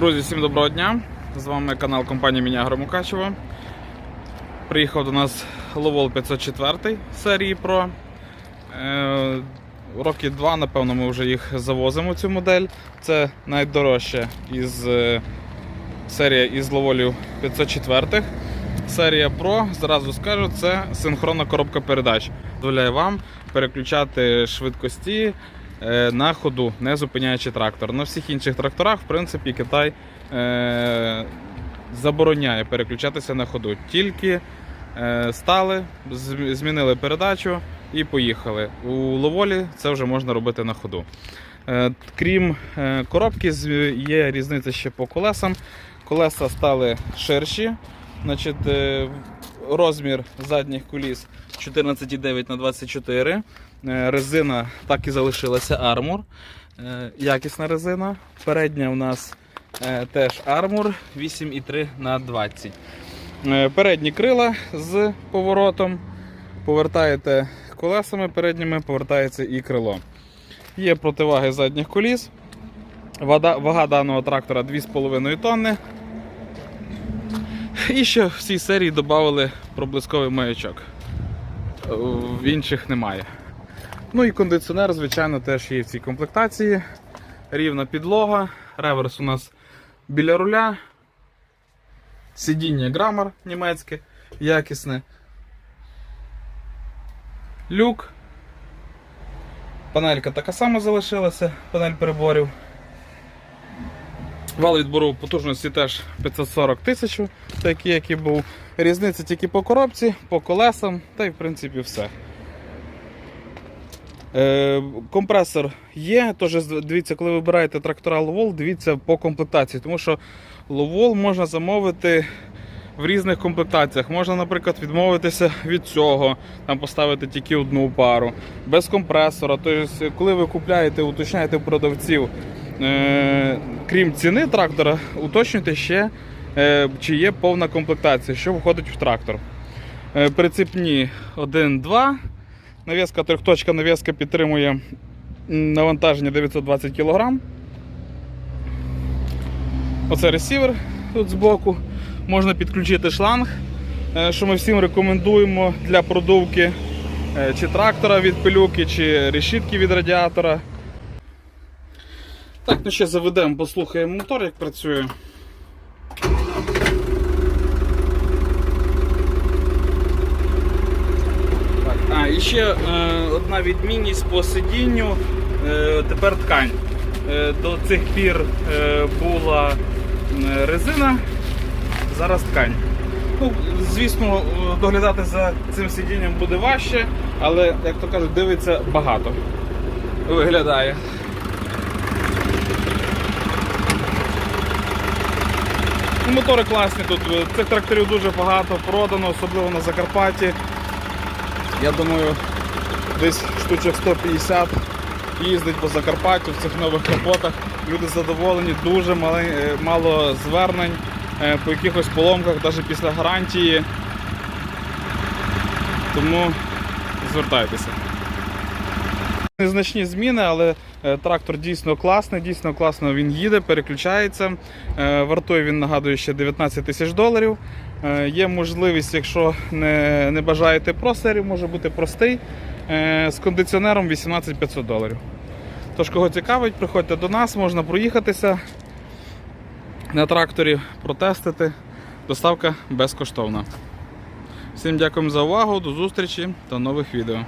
Друзі, всім доброго дня! З вами канал компанії Мінягро Мукачево. Приїхав до нас Ловол 504 серії Pro. Е, роки два, напевно, ми вже їх завозимо цю модель. Це найдорожча із е, серія із Ловолів 504. Серія Pro, зразу скажу, це синхронна коробка передач. Дозволяє вам переключати швидкості на ходу, не зупиняючи трактор. На всіх інших тракторах, в принципі, Китай е, забороняє переключатися на ходу. Тільки е, стали, змінили передачу і поїхали. У Ловолі це вже можна робити на ходу. Е, Крім е, коробки, є різниця ще по колесам. Колеса стали ширші. Значить, е, розмір задніх коліс 14,9 на 24. Е, Резина так і залишилася армур. Е, Якісна резина. Передня у нас е, теж армур 8,3 на 20. Е, Передні крила з поворотом. Повертаєте колесами передніми, повертається і крило. Є противаги задніх коліс. Вага даного трактора 2,5 тонни. І ще в цій серії додали проблисковий маячок. Е, В інших немає. Ну і кондиціонер, звичайно, теж є в цій комплектації. Рівна підлога. Реверс у нас біля руля. Сидіння грамар німецьке, якісне. Люк. Панелька така сама залишилася, панель приборів. Вал відбору потужності теж 540 тисяч, такий, який був. Різниця тільки по коробці, по колесам, та й в принципі все. Е, компресор є, тож дивіться, коли вибираєте трактора Ловол, дивіться по комплектації, тому що Ловол можна замовити в різних комплектаціях. Можна, наприклад, відмовитися від цього, там поставити тільки одну пару, без компресора. Тобто, коли ви купляєте, уточняєте продавців, крім ціни трактора, уточнюйте ще, е, чи є повна комплектація, що входить в трактор. Е, прицепні 1-2. Навіска трьохточка навіска підтримує навантаження 920 кг. Оце ресівер тут збоку. Можна підключити шланг, е, що ми всім рекомендуємо для продувки е, чи трактора від пилюки, чи решітки від радіатора. Так, ну ще заведемо, послухаємо мотор, як працює. Так, а, і ще е, одна відмінність по сидінню. Е, тепер ткань. Е, до цих пір е, була резина, зараз ткань. Ну, звісно, е, доглядати за цим сидінням буде важче, але, як то кажуть, дивиться багато. Виглядає. Ну, Мотори класні тут. Цих тракторів дуже багато продано, особливо на Закарпатті. Я думаю, десь штучок 150 їздить по Закарпаттю в цих нових капотах. Люди задоволені, дуже е, мало звернень е, по якихось поломках, навіть після гарантії. Тому звертайтеся. Незначні зміни, але е, трактор дійсно класний, дійсно класно він їде, переключається. Е, Вартує він, нагадую, ще 19 тисяч доларів. Е, Є можливість, якщо не, не бажаєте про серію, може бути простий. З кондиціонером 18 500 доларів. Тож, кого цікавить, приходьте до нас, можна проїхатися на тракторі, протестити. Доставка безкоштовна. Всім дякуємо за увагу, до зустрічі та нових відео.